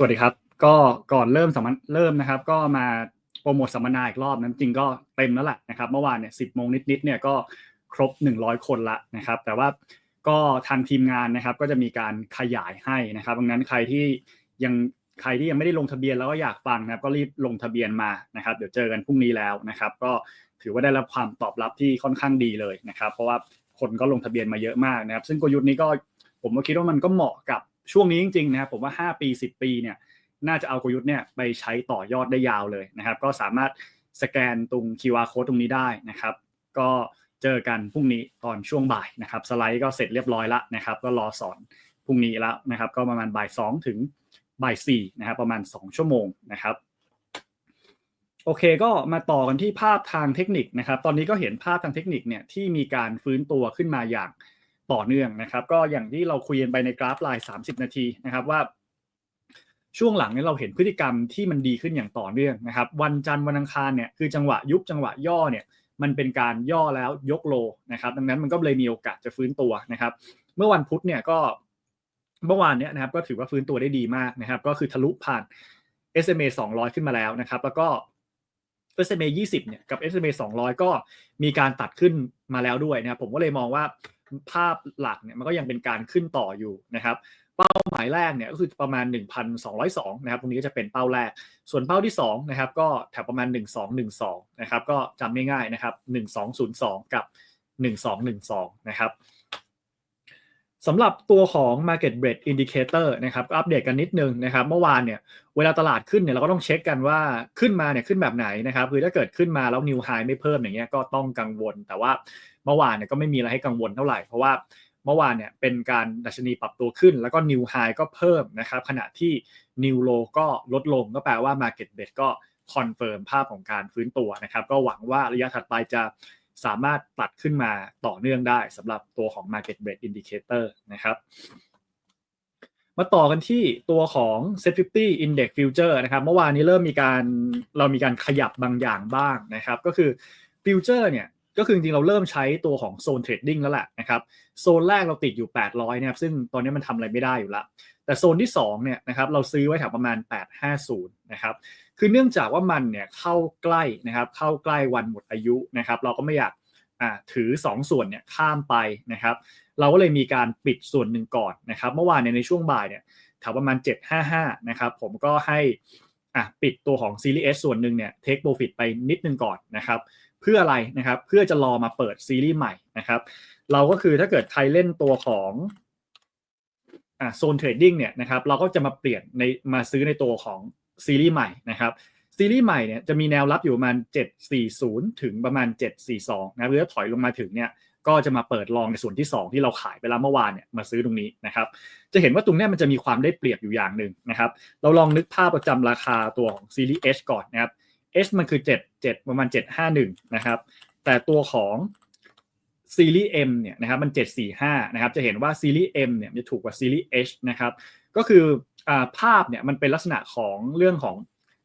สวัสดีครับ ก็ก่อนเริ่มสัมมเริ่มนะครับ ก็มาโปรโมทสัมมนาอีกรอบนั้นจริงก็เต็มแล้วแหละนะครับเมื่อวานเนี่ยสิบโมงนิดๆเนี่ยก็ครบ 100 คนละนะครับ แต่ว่าก็ทางทีมงานนะครับ ก็จะมีการขยายให้นะครับดังนั้นใครที่ยังใครที่ยังไม่ได้ลงทะเบียนแล้วก็อยากฟังนะครับ ก็รีบลงทะเบียนมานะครับ เดี๋ยวเจอกันพรุ่งนี้แล้วนะครับ ก็ถือว่าได้รับความตอบรับที่ค่อนข้างดีเลยนะครับ เพราะว่าคนก็ลงทะเบียนมาเยอะมากนะครับ ซึ่งกลยุทธ์นี้ก็ผมก็คิดว่ามันก็เหมาะกับ ช่วงนี้จริงๆนะครับผมว่า 5 ปี 10 ปีเนี่ยน่าจะเอากลยุทธ์เนี่ยไปใช้ต่อยอดได้ยาวเลยนะครับ ก็สามารถสแกนตรง QR code ตรงนี้ได้นะครับ ก็เจอกันพรุ่งนี้ตอนช่วงบ่ายนะครับ สไลด์ก็เสร็จเรียบร้อยแล้วนะครับ ก็รอสอนพรุ่งนี้แล้วนะครับ ก็ประมาณบ่ายสองถึงบ่ายสี่นะครับ ประมาณ 2 ชั่วโมงนะครับโอเคก็มาต่อกันที่ภาพทางเทคนิคนะครับ ตอนนี้ก็เห็นภาพทางเทคนิคเนี่ยที่มีการฟื้นตัวขึ้นมาอย่าง ต่อเนื่องนะครับ ก็อย่างที่เราคุยกันไปในกราฟลน์30 นาทีนะครับว่า ช่วงหลังนี่ยเราเห็นพฤติกรรมที่มันดีขึ้นอย่างต่อเนื่องนะครับ วันจันทร์วันอังคารเนี่ยคือจังหวะยุบจังหวะย่อเนี่ยมันเป็นการย่อแล้วยกโลนะครับ ดังนั้นมันก็เลยมีโอกาสจะฟื้นตัวนะครับ เมื่อวันพุธเนี่ยก็เมื่อวานเนี่ยนะครับก็ถือว่าฟื้นตัวได้ดีมากนะครับ ก็คือทะลุผ่าน SMA 200 ขึ้นมาแล้วนะครับ แล้วก็ SMA 20เนี่ยกับ SMA 200 ก็มีการตัดขึ้นมาแล้วด้วยนะครับผมก็เลยมองว่า ภาพหลักเนี่ยมันก็ยังเป็นการขึ้นต่ออยู่นะครับ เป้าหมายแรกเนี่ยก็คือประมาณ 1,202นะครับตรงนี้ก็จะเป็นเป้าแรก ส่วนเป้าที่2นะครับก็แถวประมาณ 1212นะครับก็จำง่ายๆนะครับ1202 กับ 1212นะครับสำหรับตัวของ Market Breadth Indicator นะครับอัปเดตกันนิดนึงนะครับ เมื่อวานเนี่ยเวลาตลาดขึ้นเนี่ยเราก็ต้องเช็คกันว่าขึ้นมาเนี่ยขึ้นแบบไหนนะครับ คือถ้าเกิดขึ้นมาแล้ว New High ไม่เพิ่มอย่างเงี้ยก็ต้องกังวล แต่ว่า เมื่อวานเนี่ยก็ไม่มีอะไรให้กังวลเท่าไหร่ เพราะว่าเมื่อวานเนี่ยเป็นการดัชนีปรับตัวขึ้น แล้วก็ New High ก็เพิ่มนะครับขณะที่ New Low ก็ลดลงก็แปลว่า Market Breadth ก็คอนเฟิร์มภาพของการฟื้นตัวนะครับก็หวังว่าระยะถัดไปจะสามารถตัดขึ้นมาต่อเนื่องได้สำหรับตัวของ Market Breadth Indicator นะครับ มาต่อกันที่ตัวของ Set 50 Index Future นะครับ เมื่อวานนี้เริ่มมีการเรามีการขยับบางอย่างบ้างนะครับ ก็คือ Future เนี่ย ก็คือจริงๆเราเริ่มใช้ตัวของโซนเทรดดิ้งแล้วแหละนะครับโซนแรกเราติดอยู่ 800นะครับซึ่งตอนนี้มันทำอะไรไม่ได้อยู่ละแต่โซนที่2เนี่ยนะครับเราซื้อไว้แถวประมาณ 850นะครับคือเนื่องจากว่ามันเนี่ยเข้าใกล้นะครับเข้าใกล้วันหมดอายุนะครับเราก็ไม่อยากถือ 2 ส่วนเนี่ยข้ามไปนะครับเราก็เลยมีการปิดส่วนหนึ่งก่อนนะครับเมื่อวานเนี่ยในช่วงบ่ายเนี่ยแถวประมาณ 755นะครับผมก็ให้ ปิดตัวของซีรีส์ S ส่วนหนึ่งเนี่ยเทคโปรฟิตไปนิดนึงก่อนนะครับเพื่ออะไรนะครับเพื่อจะรอมาเปิดซีรีส์ใหม่นะครับเราก็คือถ้าเกิดใครเล่นตัวของอ่าโซนเทรดดิ้งเนี่ยนะครับเราก็จะมาเปลี่ยนในมาซื้อในตัวของซีรีส์ใหม่นะครับซีรีส์ใหม่เนี่ยจะมีแนวรับอยู่ประมาณ 740 ถึงประมาณ 742นะหรือถอยลงมาถึงเนี่ย ก็จะมาเปิดลองในส่วนที่ 2 ที่เราขายไปแล้วเมื่อวานเนี่ยมาซื้อตรงนี้นะครับ จะเห็นว่าตรงนี้มันจะมีความได้เปรียบอยู่อย่างหนึ่งนะครับ เราลองนึกภาพประจำราคาตัวของซีรีส์ H ก่อนนะครับ H มันคือ 7 7 ประมาณ 751 นะครับ แต่ตัวของซีรีส์ M เนี่ยนะครับมัน 745 นะครับ จะเห็นว่าซีรีส์ M เนี่ยจะถูกกว่าซีรีส์ H นะครับ ก็คืออภาพเนี่ยมันเป็นลักษณะของเรื่องของ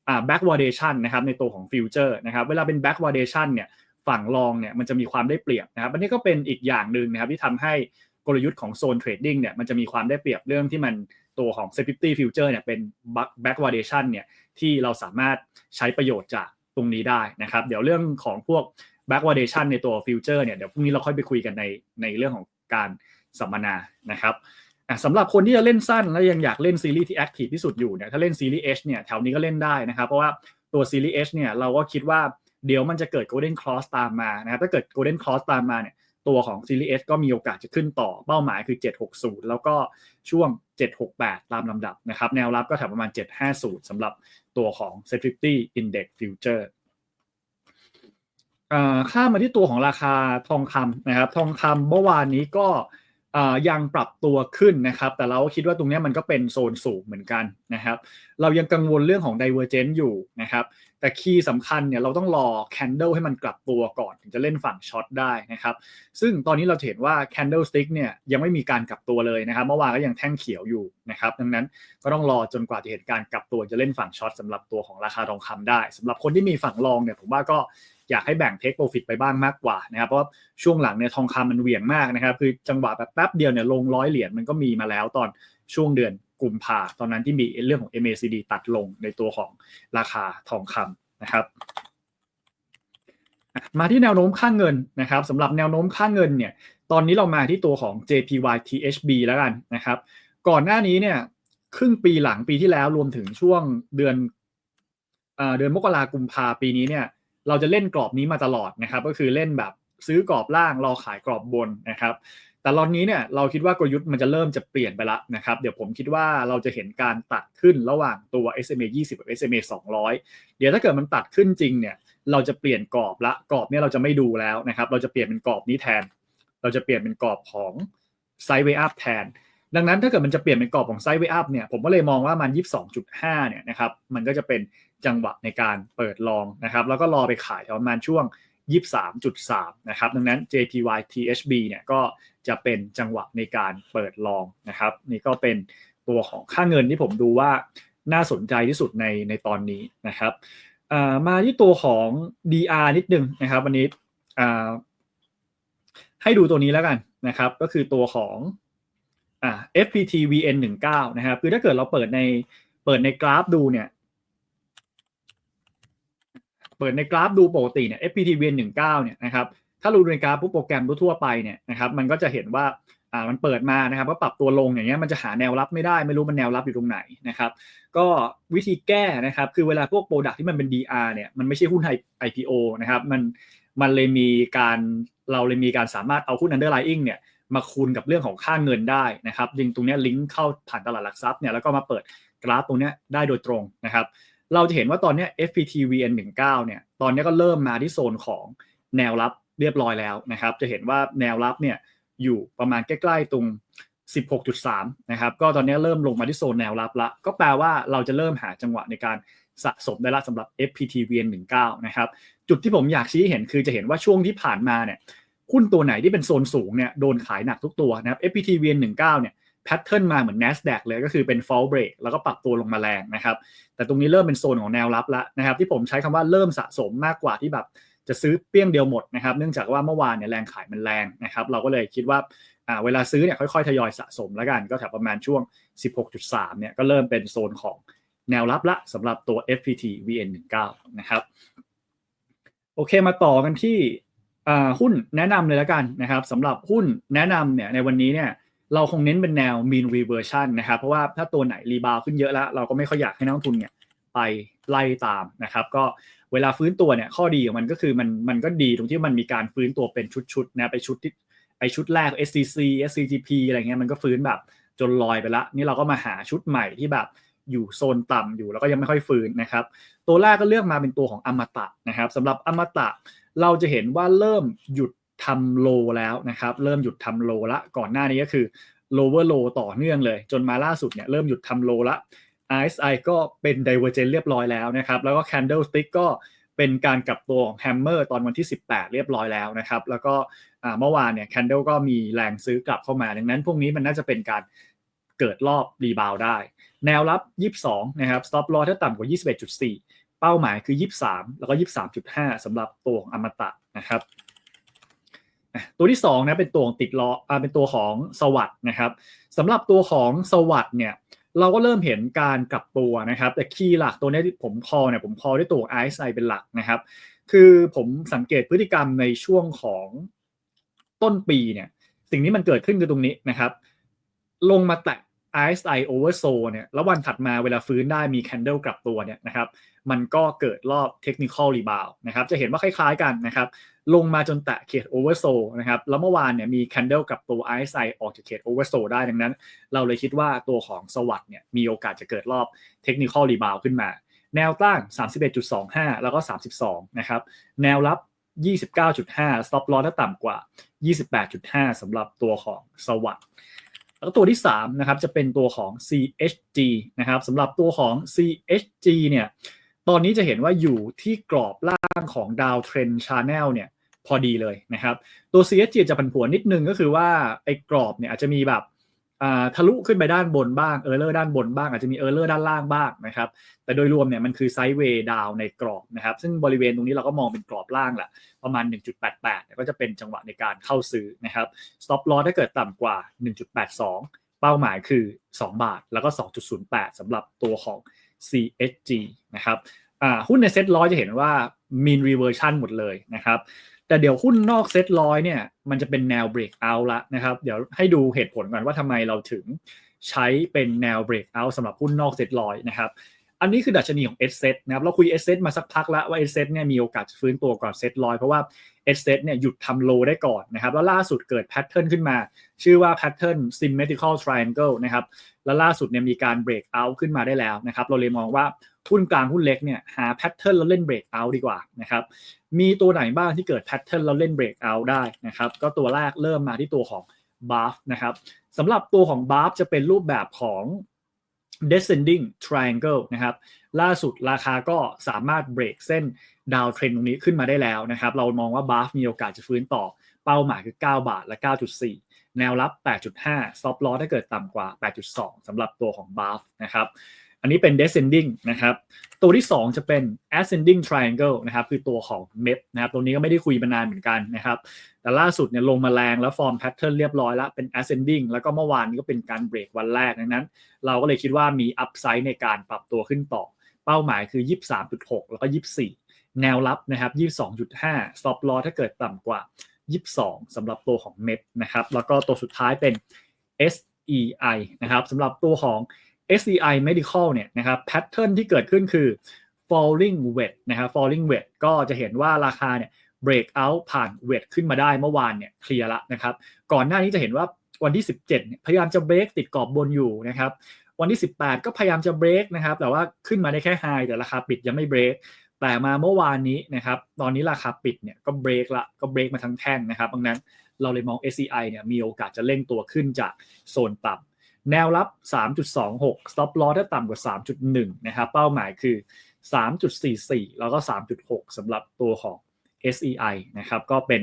อ่า backwardation นะครับในตัวของฟิวเจอร์นะครับ เวลาเป็น backwardation เนี่ย ฝั่งรองเนี่ยมันจะมีความได้เปรียบนะครับอันนี้ก็เป็นอีกอย่างหนึ่งนะครับที่ทำให้กลยุทธ์ของโซนเทรดดิ้งเนี่ยมันจะมีความได้เปรียบเรื่องที่มันตัวของ safety future เนี่ยเป็น backwardation เนี่ยที่เราสามารถใช้ประโยชน์จากตรงนี้ได้นะครับ เดี๋ยวเรื่องของพวก backwardation ในตัว future เนี่ยเดี๋ยวพรุ่งนี้เราค่อยไปคุยกันในในเรื่องของการสัมมนานะครับสำหรับคนที่จะเล่นสั้นแล้วยังอยากเล่นซีรีส์ที่ active ที่สุดอยู่เนี่ยถ้าเล่นซีรีส์ H เนี่ยแถวนี้ก็เล่นได้นะครับ เพราะว่าตัวซีรีส์ H เนี่ยเราก็คิดว่า เดี๋ยวมันจะเกิด golden cross ตามมานะครับถ้าเกิด golden cross ตามมาเนี่ยตัวของซีรีส์ S ก็มีโอกาสจะขึ้นต่อเป้าหมายคือ 760 แล้วก็ช่วง 768 ตามลำดับนะครับแนวรับก็แถวประมาณ 750สำหรับตัวของ s e 50 Index Future ข้ามมาที่ตัวของราคาทองคำนะครับ ทองคำเมื่อวานนี้ก็ ยังปรับตัวขึ้นนะครับ แต่เราคิดว่าตรงนี้มันก็เป็นโซนสูงเหมือนกันนะครับ เรายังกังวลเรื่องของ divergence อยู่นะครับ แต่คีย์สำคัญเนี่ยเราต้องรอ candle ให้มันกลับตัวก่อนถึงจะเล่นฝั่งช็อตได้นะครับ ซึ่งตอนนี้เราเห็นว่า candle stick เนี่ยยังไม่มีการกลับตัวเลยนะครับ เมื่อวานก็ยังแท่งเขียวอยู่นะครับ ดังนั้นก็ต้องรอจนกว่าจะเห็นการกลับตัวจะเล่นฝั่งช็อตสำหรับตัวของราคาทองคำได้สำหรับคนที่มีฝั่งลองเนี่ยผมว่าก็ อยากให้แบ่งเทคโปรฟิตไปบ้างมากกว่านะครับเพราะช่วงหลังเนี่ยทองคำมันเหวี่ยงมากนะครับคือจังหวะแบบแป๊บเดียวเนี่ยลงร้อยเหรียญมันก็มีมาแล้วตอนช่วงเดือนกุมภาตอนนั้นที่มีเรื่องของ MACD ตัดลงในตัวของราคาทองคำนะครับมาที่แนวโน้มค่างเงินนะครับสำหรับแนวโน้มค่างเงินเนี่ยตอนนี้เรามาที่ตัวของ JPY THB แล้วกันนะครับ ก่อนหน้านี้เนี่ยครึ่งปีหลังปีที่แล้วรวมถึงช่วงเดือนเดือนมกรากุมภาปีนี้เนี่ย เราจะเล่นกรอบนี้มาตลอดนะครับ ก็คือเล่นแบบซื้อกรอบล่างรอขายกรอบบนนะครับ แต่ตอนนี้เนี่ยเราคิดว่ากลยุทธ์มันจะเริ่มจะเปลี่ยนไปละนะครับ เดี๋ยวผมคิดว่าเราจะเห็นการตัดขึ้นระหว่างตัว SMA 20 กับ SMA 200 เดี๋ยวถ้าเกิดมันตัดขึ้นจริงเนี่ย เราจะเปลี่ยนกรอบละกรอบเนี่ยเราจะไม่ดูแล้วนะครับ เราจะเปลี่ยนเป็นกรอบนี้แทน เราจะเปลี่ยนเป็นกรอบของไซด์เวย์อัพแทน ดังนั้นถ้าเกิดมันจะเปลี่ยนเป็นกรอบของไซด์เวอัพเนี่ยผมก็เลยมองว่ามัน 22.5 เนี่ยนะครับมันก็จะเป็นจังหวะในการเปิดลองนะครับแล้วก็รอไปขายประมาณช่วง 23.3 นะครับดังนั้น JPY THB เนี่ยก็จะเป็นจังหวะในการเปิดลองนะครับ นี่ก็เป็นตัวของค่าเงินที่ผมดูว่าน่าสนใจที่สุดในในตอนนี้นะครับมาที่ตัวของ DR นิดนึงนะครับวันนี้ให้ดูตัวนี้แล้วกันนะครับ ก็คือตัวของ อ่า FPT VN 19นะครับคือถ้าเกิดเราเปิดในเปิดในกราฟดูเนี่ย เปิดในกราฟดูปกติเนี่ย FPT VN 19เนี่ยนะครับถ้าดูในกราฟปุ๊บโปรแกรมทั่วไปเนี่ยนะครับมันก็จะเห็นว่าอ่ามันเปิดมานะครับก็ปรับตัวลงอย่างเงี้ยมันจะหาแนวรับไม่ได้ไม่รู้มันแนวรับอยู่ตรงไหนนะครับ ก็วิธีแก้นะครับ คือเวลาพวกโปรดักที่มันเป็น DR เนี่ยมันไม่ใช่หุ้น IPO นะครับมันมันเลยมีการเราเลยมีการสามารถเอาหุ้น underlying เนี่ย มาคูณกับเรื่องของค่าเงินได้นะครับยิงตรงนี้ลิงก์เข้าผ่านตลาดหลักทรัพย์เนี่ยแล้วก็มาเปิดกราฟตรงนี้ได้โดยตรงนะครับ เราจะเห็นว่าตอนนี้ FPT VN19 เนี่ยตอนนี้ก็เริ่มมาที่โซนของแนวรับเรียบร้อยแล้วนะครับ จะเห็นว่าแนวรับเนี่ยอยู่ประมาณใกล้ๆตรง 16.3 นะครับ ก็ตอนนี้เริ่มลงมาที่โซนแนวรับละ ก็แปลว่าเราจะเริ่มหาจังหวะในการสะสมได้ละสำหรับ FPT VN19 นะครับ จุดที่ผมอยากชี้เห็นคือจะเห็นว่าช่วงที่ผ่านมาเนี่ย หุ้นตัวไหนที่เป็นโซนสูงเนี่ยโดนขายหนักทุกตัวนะครับ FPT VN19 เนี่ยแพทเทิร์นมาเหมือน NASDAQ เลยก็คือเป็น fall break แล้วก็ปรับตัวลงมาแรงนะครับ แต่ตรงนี้เริ่มเป็นโซนของแนวรับแล้วนะครับ ที่ผมใช้คำว่าเริ่มสะสมมากกว่าที่แบบจะซื้อเปี้ยงเดียวหมดนะครับ เนื่องจากว่าเมื่อวานเนี่ยแรงขายมันแรงนะครับ เราก็เลยคิดว่าอ่าเวลาซื้อเนี่ยค่อยๆ ทยอยสะสมแล้วกัน ก็แถวประมาณช่วง 16.3 เนี่ยก็เริ่มเป็นโซนของแนวรับละสำหรับตัว FPT VN19 นะครับ โอเคมาต่อกันที่ หุ้นแนะนำเลยแล้วกันนะครับสำหรับหุ้นแนะนำเนี่ยในวันนี้เนี่ยเราคงเน้นเป็นแนว mean reversion นะครับเพราะว่าถ้าตัวไหนรีบาวขึ้นเยอะแล้ว เราก็ไม่ค่อยอยากให้นักทุนเนี่ยไปไล่ตามนะครับก็เวลาฟื้นตัวเนี่ยข้อดีของมันก็คือมันมันก็ดีตรงที่มันมีการฟื้นตัวเป็นชุดๆนะไปชุดที่ไอชุดแรก SCC SCGP อะไรเงี้ยมันก็ฟื้นแบบจนลอยไปละนี่เราก็มาหาชุดใหม่ที่แบบอยู่โซนต่ำอยู่แล้วก็ยังไม่ค่อยฟื้นนะครับตัวแรกก็เลือกมาเป็นตัวของอมตะนะครับสำหรับอมตะ เราจะเห็นว่าเริ่มหยุดทำโลแล้วนะครับ เริ่มหยุดทำโลละ ก่อนหน้านี้ก็คือ lower low ต่อเนื่องเลย จนมาล่าสุดเนี่ยเริ่มหยุดทำโลละ RSI ก็เป็น divergent เรียบร้อยแล้วนะครับ แล้วก็ candlestick ก็เป็นการกลับตัวของ hammer ตอนวันที่ 18 เรียบร้อยแล้วนะครับ แล้วก็เมื่อวานเนี่ย candle ก็มีแรงซื้อกลับเข้ามา ดังนั้นพวกนี้มันน่าจะเป็นการเกิดรอบรีบาวได้ แนวรับ 22 นะครับ stop loss ถ้าต่ำกว่า 21.4 เป้าหมายคือ 23 แล้วก็ 23.5สำหรับตัวของอมตะนะครับตัวที่2นะเป็นตัวของติดล้ออ่าเป็นตัวของสวัสด์นะครับสำหรับตัวของสวัสด์เนี่ยเราก็เริ่มเห็นการกลับตัวนะครับ แต่คีย์หลักตัวนี้ที่ผมพอเนี่ยผมพอด้วยตัว RSI เป็นหลักนะครับ คือผมสังเกตพฤติกรรมในช่วงของต้นปีเนี่ยสิ่งนี้มันเกิดขึ้นคือตรงนี้นะครับ ลงมาแตะ RSI oversold เนี่ยแล้ววันถัดมาเวลาฟื้นได้มี candle กลับตัวเนี่ยนะครับมันก็เกิดรอบ technical rebound นะครับจะเห็นว่าคล้ายๆกันนะครับลงมาจนแตะเขต oversold นะครับแล้วเมื่อวานเนี่ยมี candle กับตัว RSI ออกจากเขต oversold ได้ดังนั้น เราเลยคิดว่าตัวของสวัสด์เนี่ยมีโอกาสจะเกิดรอบ technical rebound ขึ้นมา แนวต้าน 31.25 แล้วก็ 32 นะครับแนวรับ 29.5 stop loss ถ้าต่ำกว่า 28.5สำหรับตัวของสวัสด์ แล้วตัวที่3นะครับจะเป็นตัวของ CHG นะครับสำหรับตัวของ CHG เนี่ยตอนนี้จะเห็นว่าอยู่ที่กรอบล่างของดาวเทรนชาแนลเนี่ยพอดีเลยนะครับ ตัว CHG จะผันผวนนิดนึงก็คือว่าไอ้กรอบเนี่ยอาจจะมีแบบ ทะลุขึ้นไปด้านบนบ้างเออร์เลอร์ด้านบนบ้างอาจจะมีเออร์เลอร์ด้านล่างบ้างนะครับแต่โดยรวมเนี่ยมันคือไซด์เวย์ดาวในกรอบนะครับซึ่งบริเวณตรงนี้เราก็มองเป็นกรอบล่างแหละประมาณ 1.88 ก็จะเป็นจังหวะในการเข้าซื้อนะครับ stop loss ถ้าเกิดต่ำกว่า 1.82 เป้าหมายคือ 2 บาทแล้วก็ 2.08สำหรับตัวของ CHG นะครับหุ้นในเซ็ตร้อยจะเห็นว่า mean reversion หมดเลยนะครับแต่เดี๋ยวหุ้นนอกเซ็ตร้อยเนี่ยมันจะเป็นแนว break out ละนะครับ เดี๋ยวให้ดูเหตุผลก่อนว่าทำไมเราถึงใช้เป็นแนว break out สำหรับหุ้นนอกเซ็ตร้อยนะครับ อันนี้คือดัชนีของ S set นะครับ เราคุย S set มาสักพักแล้วว่า S set เนี่ยมีโอกาสฟื้นตัวก่อนเซ็ตร้อยเพราะว่า S set เนี่ยหยุดทำโลได้ก่อนนะครับ แล้วล่าสุดเกิดแพทเทิร์นขึ้นมา ชื่อว่า pattern symmetrical triangle นะครับ แล้วล่าสุดเนี่ยมีการ break out ขึ้นมาได้แล้วนะครับ เราเลยมองว่า หุ้นกลางหุ้นเล็กเนี่ยหาแพทเทิร์นแล้วเล่น break out ดีกว่านะครับมีตัวไหนบ้างที่เกิดแพทเทิร์นแล้วเล่น break out ได้นะครับก็ตัวแรกเริ่มมาที่ตัวของ BAF นะครับสำหรับตัวของ BAF จะเป็นรูปแบบของ descending triangle นะครับล่าสุดราคาก็สามารถเบรกเส้นดาวเทรนตรงนี้ขึ้นมาได้แล้วนะครับเรามองว่า BAF มีโอกาสจะฟื้นต่อเป้าหมายคือ 9 บาทและ 9.4 แนวรับ 8.5 stop loss ถ้าเกิดต่ำกว่า 8.2 สำหรับตัวของ BAF นะครับ อันนี้เป็น descending นะครับ ตัวที่ 2 จะเป็น ascending triangle นะครับคือตัวของ MEP นะครับตัวนี้ก็ไม่ได้คุยมานานเหมือนกันนะครับ แต่ล่าสุดเนี่ยลงมาแรงแล้วฟอร์มแพทเทิร์นเรียบร้อยแล้วเป็น ascending แล้วก็เมื่อวานนี้ก็เป็นการเบรกวันแรกดังนั้น เราก็เลยคิดว่ามี upside ในการปรับตัวขึ้นต่อ เป้าหมายคือ 23.6 แล้วก็ 24 แนวรับนะครับ 22.5 stop loss ถ้าเกิดต่ำกว่า 22สำหรับตัวของ MEP นะครับแล้วก็ตัวสุดท้ายเป็น SEI นะครับสำหรับตัวของ SCI Medical เนี่ยนะครับแพทเทิร์นที่เกิดขึ้นคือ falling wedge นะครับ falling wedge ก็จะเห็นว่าราคาเนี่ย break out ผ่าน wedge ขึ้นมาได้เมื่อวานเนี่ยเคลียร์ละนะครับก่อนหน้านี้จะเห็นว่าวันที่ 17เนี่ยพยายามจะ break ติดกรอบบนอยู่นะครับวันที่ 18 ก็พยายามจะ break นะครับแต่ว่าขึ้นมาได้แค่ high แต่ราคาปิดยังไม่ break แต่มาเมื่อวานนี้นะครับตอนนี้ราคาปิดเนี่ยก็ break ละก็ break มาทั้งแท่งนะครับดังนั้นเราเลยมอง SCI เนี่ยมีโอกาสจะเร่งตัวขึ้นจากโซนต่ำ แนวรับ 3.26 stop loss ถ้าต่ำกว่า 3.1 นะครับ เป้าหมายคือ 3.44 แล้วก็ 3.6สำหรับตัวของ SEI นะครับ ก็เป็น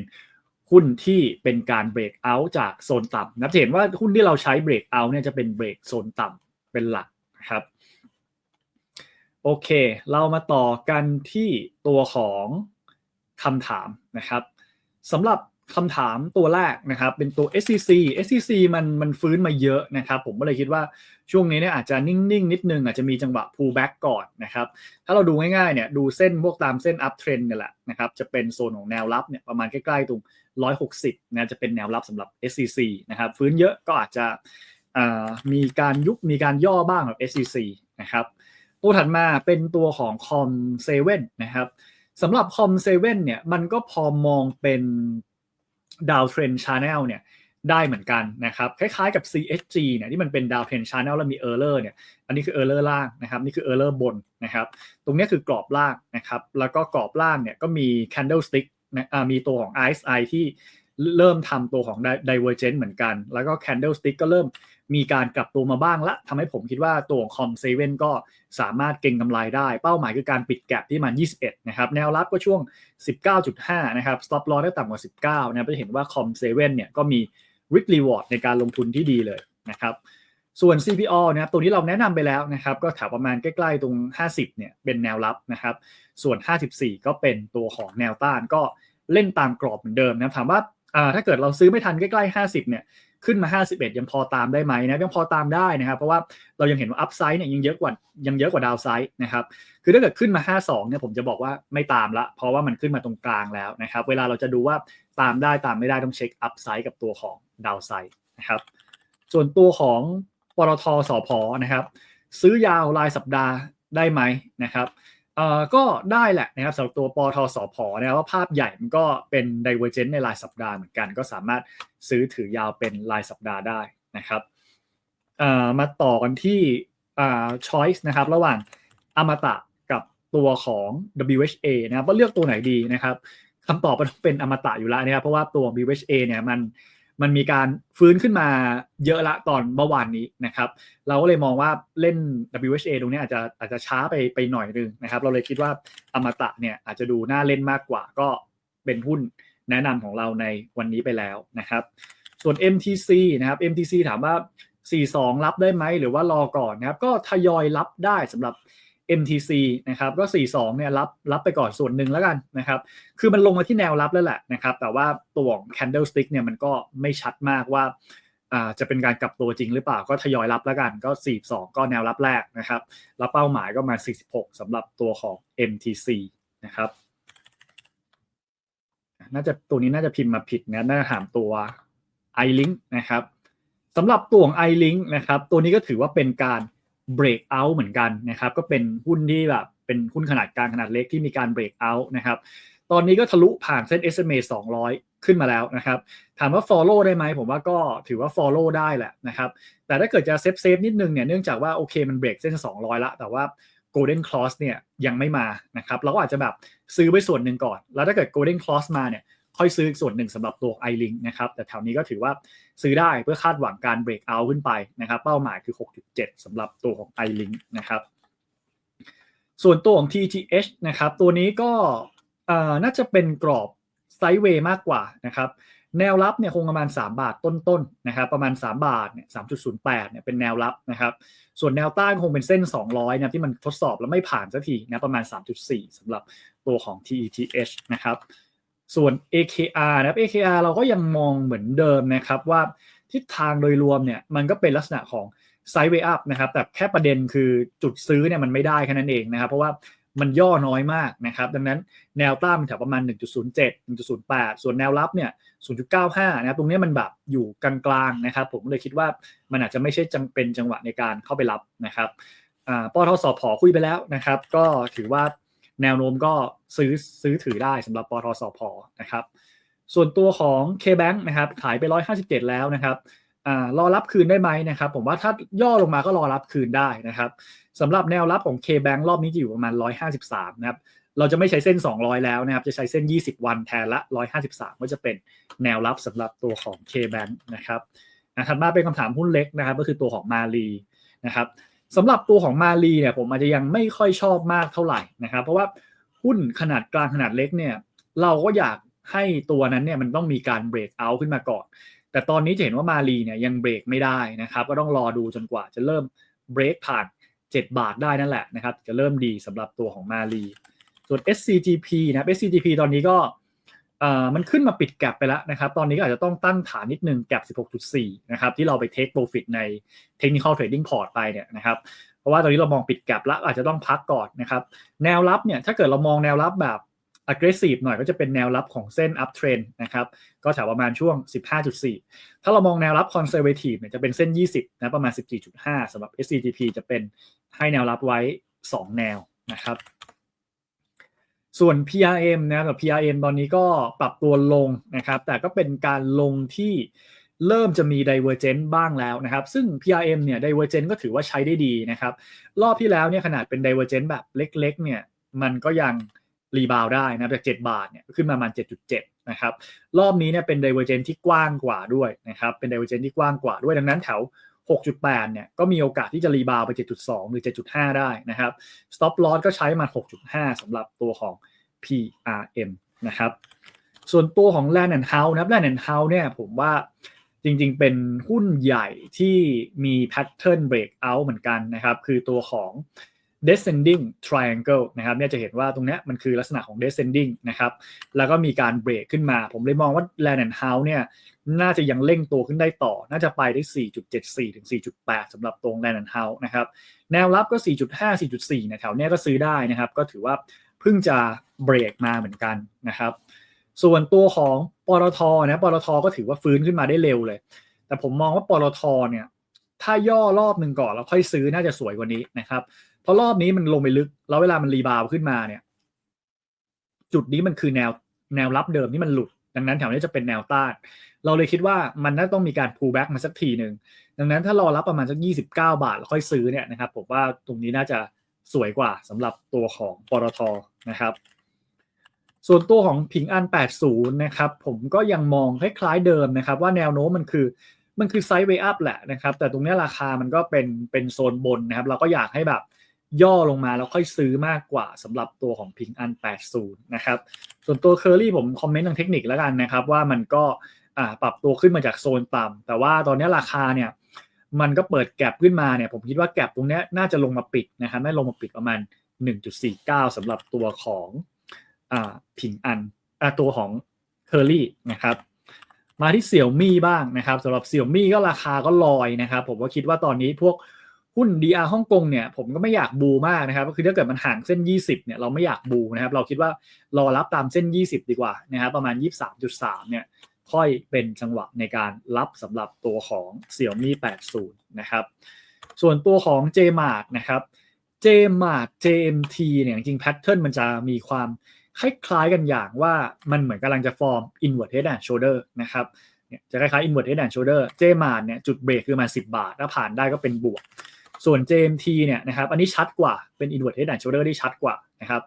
หุ้นที่เป็นการเบรกเอาท์จากโซนต่ำนะเห็นว่าหุ้นที่เราใช้เบรกเอาท์เนี่ยจะเป็นเบรกโซนต่ำเป็นหลักนะครับ โอเค เรามาต่อกันที่ตัวของคำถามนะครับสำหรับ คำถามตัวแรกนะครับเป็นตัว SCC SCC มันมันฟื้นมาเยอะนะครับ ผมก็เลยคิดว่าช่วงนี้เนี่ยอาจจะนิ่ง ๆ นิดนึง อาจจะมีจังหวะ pull back ก่อนนะครับ ถ้าเราดูง่ายๆเนี่ยดูเส้นพวกตามเส้น up trend เนี่ยแหละนะครับจะเป็นโซนของแนวรับเนี่ยประมาณใกล้ ๆ ตรง 160นะจะเป็นแนวรับสำหรับ SCC นะครับฟื้นเยอะก็อาจจะมีการยุบมีการย่อบ้างกับ SCC นะครับตัวถัดมาเป็นตัวของ Com 7นะครับสำหรับ Com 7เนี่ยมันก็พอมองเป็น ดาวเทรนชาแนลเนี่ยได้เหมือนกันนะครับคล้ายๆกับ CSG เนี่ยที่มันเป็นดาวเทรนชาแนลแล้วมีเออร์เลอร์เนี่ยอันนี้คือเออร์เลอร์ล่างนะครับนี่คือเออร์เลอร์บนนะครับตรงนี้คือกรอบล่างนะครับแล้วก็กรอบล่างเนี่ยก็มี candlestick นะมีตัวของ RSI ที่เริ่มทำตัวของ divergent เหมือนกัน แล้วก็ candlestick ก็เริ่ม มีการกลับตัวมาบ้างละทำให้ผมคิดว่าตัวของ com 7ก็สามารถเก็งกำไรได้ เป้าหมายคือการปิดแกลบที่มัน 21 นะครับ แนวรับก็ช่วง 19.5 นะครับ stop loss ได้ต่ำกว่า 19 นะครับจะเห็นว่า com 7เนี่ยก็มี risk reward ในการลงทุนที่ดีเลยนะครับส่วน CPO นะครับตัวนี้เราแนะนำไปแล้วนะครับ ก็แถวประมาณใกล้ๆตรง 50 เนี่ยเป็นแนวรับนะครับ ส่วน 54 ก็เป็นตัวของแนวต้านก็เล่นตามกรอบเหมือนเดิมนะถามว่าถ้าเกิดเราซื้อไม่ทันใกล้ๆ 50 เนี่ย ขึ้นมา 51 ยังพอตามได้ไหมนะยังพอตามได้นะครับ เพราะว่าเรายังเห็นว่าอัพไซด์เนี่ยยังเยอะกว่ายังเยอะกว่าดาวไซด์นะครับคือถ้าเกิดขึ้นมา 52 เนี่ยผมจะบอกว่าไม่ตามละ เพราะว่ามันขึ้นมาตรงกลางแล้วนะครับ เวลาเราจะดูว่าตามได้ตามไม่ได้ต้องเช็คอัพไซด์กับตัวของดาวไซด์นะครับส่วนตัวของปตทสพนะครับ ซื้อยาวรายสัปดาห์ได้ไหมนะครับ อ่อก็ได้แหละนะครับสำหรับตัวปทสพนะครับว่าภาพใหญ่มันก็เป็น divergent ในรายสัปดาห์เหมือนกัน ก็สามารถซื้อถือยาวเป็นรายสัปดาห์ได้นะครับเอ่อมาต่อกันที่อ่า choice นะครับระหว่างอมตะกับตัวของ WHA นะครับว่าเลือกตัวไหนดีนะครับคำตอบมันเป็นอมตะอยู่แล้วนะครับเพราะว่าตัว WHA เนี่ยมัน มันมีการฟื้นขึ้นมาเยอะละตอนเมื่อวานนี้นะครับ เราก็เลยมองว่าเล่น WHA ตรงนี้อาจจะอาจจะช้าไปไปหน่อยนึงนะครับ เราเลยคิดว่าอมตะเนี่ยอาจจะดูน่าเล่นมากกว่าก็เป็นหุ้นแนะนำของเราในวันนี้ไปแล้วนะครับ ส่วน MTC นะครับ MTC ถามว่า 42 รับได้ไหมหรือว่ารอก่อนนะครับ ก็ทยอยรับได้สำหรับ MTC นะครับก็ 42 เนี่ยรับรับไปก่อนส่วนหนึ่งแล้วกันนะครับคือมันลงมาที่แนวรับแล้วแหละนะครับแต่ว่าตัว candlestick เนี่ยมันก็ไม่ชัดมากว่าอ่าจะเป็นการกลับตัวจริงหรือเปล่าก็ทยอยรับแล้วกันก็ 42 ก็แนวรับแรกนะครับแล้วเป้าหมายก็มา 46สำหรับตัวของ MTC นะครับน่าจะตัวนี้น่าจะพิมพ์มาผิดนะน่าจะถามตัว iLink นะครับสำหรับตัวของ iLink นะครับตัวนี้ก็ถือว่าเป็นการ break out เหมือนกันนะครับก็เป็นหุ้นที่แบบเป็นหุ้นขนาดกลางขนาดเล็กที่มีการ break out นะครับตอนนี้ก็ทะลุผ่านเส้น SMA 200 ขึ้นมาแล้วนะครับถามว่า follow ได้ไหมผมว่าก็ถือว่า follow ได้แหละนะครับแต่ถ้าเกิดจะเซฟเซฟนิดนึงเนี่ยเนื่องจากว่าโอเคมันเบรกเส้น 200 ละแต่ว่า golden cross เนี่ยยังไม่มานะครับเราก็อาจจะแบบซื้อไปส่วนหนึ่งก่อน แล้วถ้าเกิด golden cross มาเนี่ยค่อยซื้ออีกส่วนหนึ่งสำหรับตัว iLink นะครับแต่แถวนี้ก็ถือว่า ซื้อได้เพื่อคาดหวังการ break out ขึ้นไปนะครับเป้าหมายคือ 6.7สำหรับตัวของ iLink นะครับส่วนตัวของ TTH นะครับตัวนี้ก็น่าจะเป็นกรอบไซด์เวย์มากกว่านะครับแนวรับเนี่ยคงประมาณ 3 บาทต้นๆนะครับประมาณ 3 บาทเนี่ย3.08เนี่ยเป็นแนวรับนะครับส่วนแนวต้านคงเป็นเส้น 200นะที่มันทดสอบแล้วไม่ผ่านสักทีนะประมาณ 3.4สำหรับตัวของ TETH นะครับ ส่วน AKR นะครับ AKR เราก็ยังมองเหมือนเดิมนะครับว่าทิศทางโดยรวมเนี่ยมันก็เป็นลักษณะของไซด์เวย์อัพนะครับแต่แค่ประเด็นคือจุดซื้อเนี่ยมันไม่ได้แค่นั้นเองนะครับ เพราะว่ามันย่อน้อยมากนะครับ ดังนั้นแนวต้านมันแถวประมาณ 1.07 1.08 ส่วนแนวรับเนี่ย 0.95 นะครับตรงนี้มันแบบอยู่กลางๆนะครับ ผมเลยคิดว่ามันอาจจะไม่ใช่จำเป็นจังหวะในการเข้าไปรับนะครับปตทสพคุยไปแล้วนะครับ ก็ถือว่า แนวโน้มก็ซื้อซื้อถือได้สำหรับปทสพนะครับ ส่วนตัวของ K-Bank นะครับขายไป 157 แล้วนะครับรอรับคืนได้ไหมนะครับ ผมว่าถ้าย่อลงมาก็รอรับคืนได้นะครับสำหรับแนวรับของ K-Bank รอบนี้จะอยู่ประมาณ 153 นะครับ เราจะไม่ใช้เส้น 200 แล้วนะครับ จะใช้เส้น 20 วันแทนละ 153 ก็จะเป็นแนวรับสำหรับตัวของ K-Bank นะครับถัดมาเป็นคำถามหุ้นเล็กนะครับ ก็คือตัวของมาลีนะครับ สำหรับตัวของมาลีเนี่ยผมอาจจะยังไม่ค่อยชอบมากเท่าไหร่นะครับ เพราะว่าหุ้นขนาดกลางขนาดเล็กเนี่ยเราก็อยากให้ตัวนั้นเนี่ยมันต้องมีการเบรกเอาขึ้นมาก่อน แต่ตอนนี้จะเห็นว่ามาลีเนี่ยยังเบรกไม่ได้นะครับ ก็ต้องรอดูจนกว่าจะเริ่มเบรกผ่าน 7 บาทได้นั่นแหละนะครับ จะเริ่มดีสำหรับตัวของมาลีส่วน SCGP นะ SCGP ตอนนี้ก็ มันขึ้นมาปิดแกลบไปแล้วนะครับ ตอนนี้ก็อาจจะต้องตั้งฐานนิดนึงแกลบ16.4 นะครับ ที่เราไป take profit ใน technical trading port ไปเนี่ยนะครับ เพราะว่าตอนนี้เรามองปิดแกลบแล้วอาจจะต้องพักก่อนนะครับ แนวรับเนี่ย ถ้าเกิดเรามองแนวรับแบบ aggressive หน่อยก็จะเป็นแนวรับของเส้น uptrend นะครับ ก็แถวประมาณช่วง 15.4 ถ้าเรามองแนวรับ conservative เนี่ยจะเป็นเส้น 20 นะประมาณ 14.5สำหรับ SCGP จะเป็นให้แนวรับไว้ 2 แนวนะครับ ส่วน PRM นะครับ PRM ตอนนี้ก็ปรับตัวลงนะครับ แต่ก็เป็นการลงที่เริ่มจะมี divergent บ้างแล้วนะครับ ซึ่ง PRM เนี่ย divergent ก็ถือว่าใช้ได้ดีนะครับ รอบที่แล้วเนี่ยขนาดเป็น divergent แบบเล็กๆ เนี่ยมันก็ยังรีบาวได้นะจาก 7 บาทเนี่ยขึ้นมาประมาณ 7.7 นะครับ รอบนี้เนี่ยเป็น divergent ที่กว้างกว่าด้วยนะครับ เป็น divergent ที่กว้างกว่าด้วยดังนั้นแถว 6.8 เนี่ยก็มีโอกาสที่จะรีบาวไป 7.2 หรือ 7.5 ได้นะครับ stop loss ก็ใช้มา 6.5สำหรับตัวของ PRM นะครับ ส่วนตัวของ Land and House นะครับ Land and House เนี่ยผมว่าจริงๆ เป็นหุ้นใหญ่ที่มี pattern breakout เหมือนกันนะครับ คือตัวของ descending triangle นะครับเนี่ยจะเห็นว่าตรงนี้มันคือลักษณะของ descending นะครับแล้วก็มีการเบรกขึ้นมา ผมเลยมองว่า Land and House เนี่ยน่าจะยังเร่งตัวขึ้นได้ต่อ น่าจะไปได้ 4.74 ถึง 4.8สำหรับตรง Land and House นะครับแนวรับก็ 4.5 4.4เนี่ยแถวเนี้ยก็ซื้อได้นะครับก็ถือว่าเพิ่งจะเบรกมาเหมือนกันนะครับส่วนตัวของปตทนะปตทก็ถือว่าฟื้นขึ้นมาได้เร็วเลย แต่ผมมองว่าปตทเนี่ยถ้าย่อรอบหนึ่งก่อนแล้วค่อยซื้อน่าจะสวยกว่านี้นะครับ เพราะรอบนี้มันลงไปลึก แล้วเวลามันรีบาวขึ้นมาเนี่ย จุดนี้มันคือแนวแนวรับเดิมที่มันหลุด ดังนั้นแถวนี้จะเป็นแนวต้านเราเลยคิดว่ามันน่าต้องมีการ pull back มาสักทีหนึ่งดังนั้นถ้ารอรับประมาณสัก 29 บาทแล้วค่อยซื้อเนี่ยนะครับ ผมว่าตรงนี้น่าจะสวยกว่าสำหรับตัวของปตทนะครับ ส่วนตัวของผิงอัน 80 นะครับ ผมก็ยังมองคล้ายๆเดิมนะครับ ว่าแนวโน้มมันคือมันคือไซด์เวย์อัพแหละนะครับ แต่ตรงนี้ราคามันก็เป็นเป็นโซนบนนะครับ เราก็อยากให้แบบ ย่อลงมาแล้วค่อยซื้อมากกว่าสำหรับตัวของพิงอัน 80 นะครับ ส่วนตัวเคอรี่ผมคอมเมนต์ทางเทคนิคแล้วกันนะครับ ว่ามันก็ปรับตัวขึ้นมาจากโซนต่ำแต่ว่าตอนนี้ราคาเนี่ยมันก็เปิดแกลบขึ้นมาเนี่ยผมคิดว่าแกลบตรงนี้น่าจะลงมาปิดนะครับน่าลงมาปิดประมาณ 1.49สำหรับตัวของอพิงอันอตัวของเคอรี่นะครับมาที่เสี่ยวมี่บ้างนะครับสำหรับเสี่ยวมี่ก็ราคาก็ลอยนะครับ ผมก็คิดว่าตอนนี้พวก หุ้น DR ฮ่องกงเนี่ยผมก็ไม่อยากบูมากนะครับก็คือถ้าเกิดมันห่างเส้น 20เนี่ยเราไม่อยากบูนะครับเราคิดว่ารอรับตามเส้น 20 ดีกว่านะครับประมาณ 23.3เนี่ยค่อยเป็นจังหวะในการรับสำหรับตัวของ Xiaomi 80 นะครับ ส่วนตัวของ JMart นะครับ JMart JMT เนี่ยจริงแพทเทิร์นมันจะมีความคล้ายๆกันอย่างว่ามันเหมือนกำลังจะฟอร์ม inward head and shoulder นะครับจะคล้ายๆ inward head and shoulder JMart เนี่ยจุดเบรกคือมา 10 บาท ถ้าผ่านได้ก็เป็นบวก ส่วน JMT เนี่ยนะครับอันนี้ชัดกว่าเป็น inward head and shoulder ที่ชัดกว่านะครับ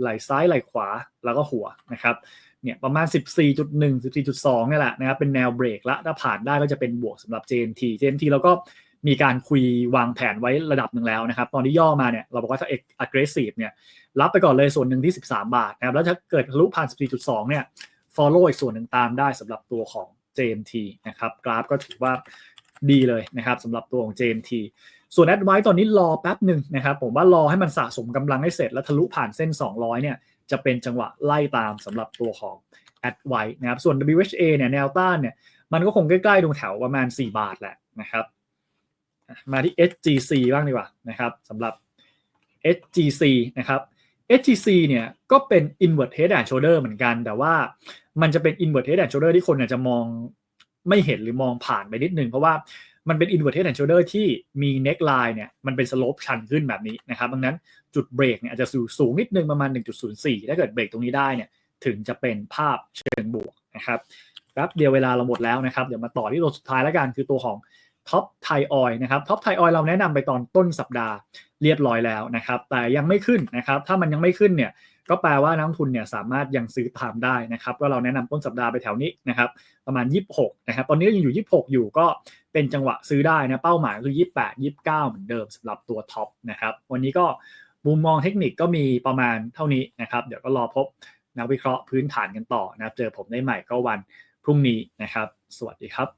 ไหล่ซ้ายไหล่ขวาแล้วก็หัวนะครับเนี่ยประมาณ 14.1 14.2เนี่ยแหละนะครับเป็นแนวเบรกละถ้าผ่านได้ก็จะเป็นบวกสำหรับ JMT JMT แล้วก็มีการคุยวางแผนไว้ระดับหนึ่งแล้วนะครับ ตอนที่ย่อมาเนี่ยเราบอกว่าถ้า aggressive เนี่ยรับไปก่อนเลยส่วนหนึ่งที่ 13 บาทนะครับแล้วถ้าเกิดทะลุผ่าน 14.2 เนี่ย follow อีกส่วนหนึ่งตามได้สำหรับตัวของ JMT นะครับกราฟก็ถือว่าดีเลยนะครับสำหรับตัวของ JMT ส่วน a d v i ตอนนี้รอแป๊บหนึ่งนะครับผมว่ารอให้มันสะสมกำลังให้เสร็จแล้วทะลุผ่านเส้น 200 เนี่ยจะเป็นจังหวะไล่ตามสำหรับตัวของ a d v i นะครับส่วน WHA เนี่ยแนวต้านเนี่ยมันก็คงใกล้ๆตรงแถวประมาณ 4 บาทแหละนะครับมาที่ SGC บ้างดีกว่านะครับสำหรับ SGC นะครับ SGC เนี่ยก็เป็น invert head and shoulder เหมือนกัน แต่ว่ามันจะเป็น invert head and shoulder ที่คนอาจจะมองไม่เห็นหรือมองผ่านไปนิดนึง เพราะว่า มันเป็น invert head and shoulder ที่มี neckline เนี่ยมันเป็น slope ชันขึ้นแบบนี้นะครับดังนั้นจุดเบรกเนี่ยอาจจะสูงนิดนึงประมาณ 1.04 ถ้าเกิดเบรกตรงนี้ได้เนี่ยถึงจะเป็นภาพเชิงบวกนะครับครับเดียวเวลาเราหมดแล้วนะครับ เดี๋ยวมาต่อที่ตัวสุดท้ายแล้วกันคือตัวของท็อปไทออยนะครับท็อปไทออยเราแนะนำไปตอนต้นสัปดาห์เรียบร้อยแล้วนะครับ แต่ยังไม่ขึ้นนะครับ ถ้ามันยังไม่ขึ้นเนี่ย ก็แปลว่านักทุนเนี่ยสามารถยังซื้อตามได้นะครับ ก็เราแนะนำต้นสัปดาห์ไปแถวนี้นะครับประมาณ 26นะครับตอนนี้ยังอยู่ 26 อยู่ก็เป็นจังหวะซื้อได้นะเป้าหมายคือ 28 29 เหมือนเดิมสำหรับตัวท็อปนะครับวันนี้ก็มุมมองเทคนิคก็มีประมาณเท่านี้นะครับเดี๋ยวก็รอพบนักวิเคราะห์พื้นฐานกันต่อนะครับเจอผมได้ใหม่ก็วันพรุ่งนี้นะครับ สวัสดีครับ